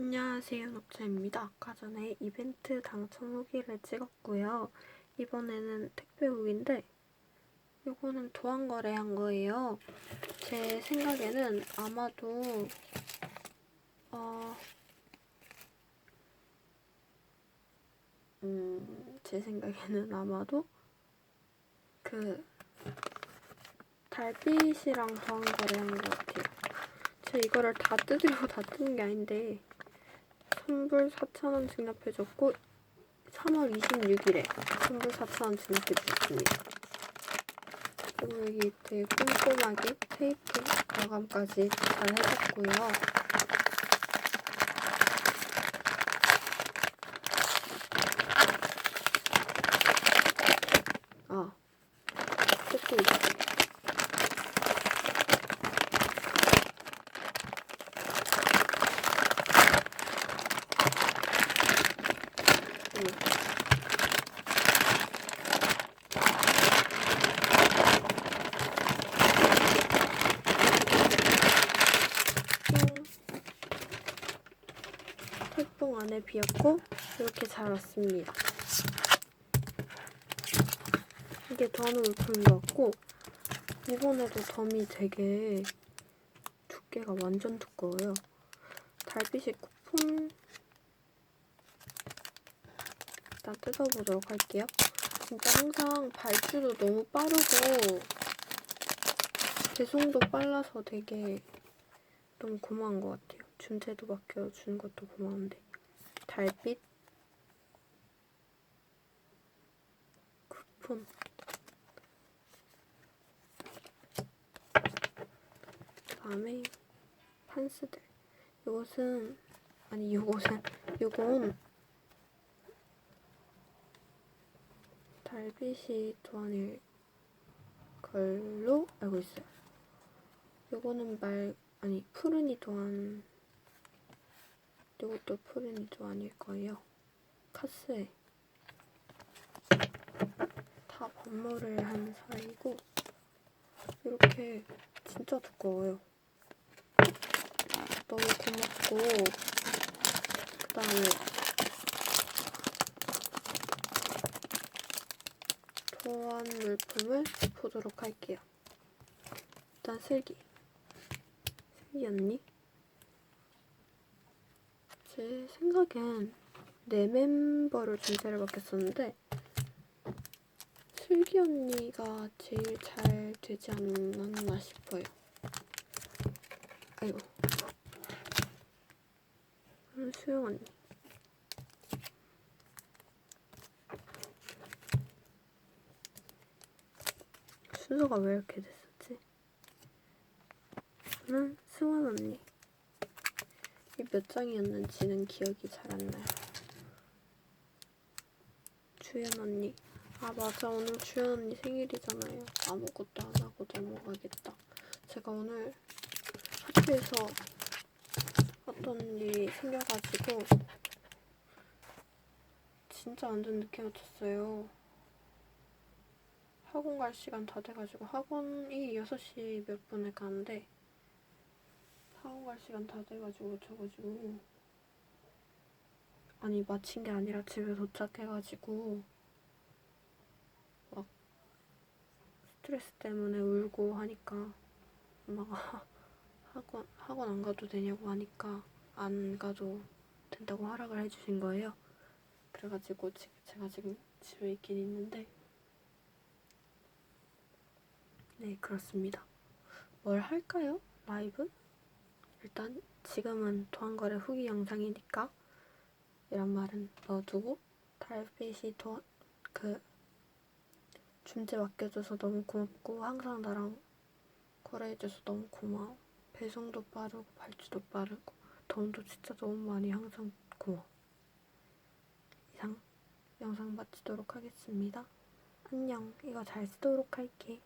안녕하세요, 녹차입니다. 아까 전에 이벤트 당첨 후기를 찍었고요. 이번에는 택배 후기인데 이거는 도안 거래 한 거예요. 제 생각에는 아마도 어, 음, 제 생각에는 아마도 그 달빛이랑 도안 거래 한 것 같아요. 제가 이거를 다 뜯으려고 다 뜯은 게 아닌데 선불 4,000원 증납해줬고 3월 26일에 선불 4,000원 증납해줬습니다. 그리고 여기 되게 꼼꼼하게 테이프 마감까지 잘 해줬고요. 아, 뜯고 있어. 택 안에 비었고 이렇게 잘 왔습니다. 이게 더는 울품인 것 같고 이번에도 덤이 되게 두께가 완전 두꺼워요. 달빛이 쿠폰 일단 뜯어보도록 할게요. 진짜 항상 발주도 너무 빠르고 배송도 빨라서 되게 너무 고마운 것 같아요. 준재도 맡겨주는 것도 고마운데 달빛? 쿠폰. 다음에 판스들. 이것은 아니 이것은 이건 달빛이 도안일 걸로 알고 있어요. 이거는 말 아니 푸른이 도안 이것도 푸른이 도안일 거예요. 카스에 다 반모를 한 사이고 이렇게 진짜 두꺼워요. 너무 고맙고 그 다음에 도안 물품을 보도록 할게요. 일단 슬기. 슬기 언니. 제 생각엔 네 멤버를 준비를 맡겼었는데 슬기 언니가 제일 잘 되지 않았나 싶어요. 아이고. 음, 수영 언니. 순서가 왜 이렇게 됐었지? 저는 승원 언니. 이몇 장이었는지는 기억이 잘 안 나요. 주연 언니. 아 맞아 오늘 주연 언니 생일이잖아요. 아무것도 안 하고 넘어가겠다. 제가 오늘 학교에서 어떤 일이 생겨가지고 진짜 완전 늦게 놓쳤어요. 학원 갈 시간 다 돼가지고 학원이 6시 몇 분에 가는데 학원 갈 시간 다 돼가지고 놓쳐가지고 아니 마친 게 아니라 집에 도착해가지고 막 스트레스 때문에 울고 하니까 엄마가 학원 학원 안 가도 되냐고 하니까 안 가도 된다고 허락을 해주신 거예요. 그래가지고 지- 제가 지금 집에 있긴 있는데 네 그렇습니다. 뭘 할까요? 라이브? 일단 지금은 도안거래 후기 영상이니까 이런 말은 넣어두고 달빛이 도, 그 준재 맡겨줘서 너무 고맙고 항상 나랑 거래해줘서 너무 고마워. 배송도 빠르고 발주도 빠르고 돈도 진짜 너무 많이 항상 고마워. 이상 영상 마치도록 하겠습니다. 안녕. 이거 잘 쓰도록 할게.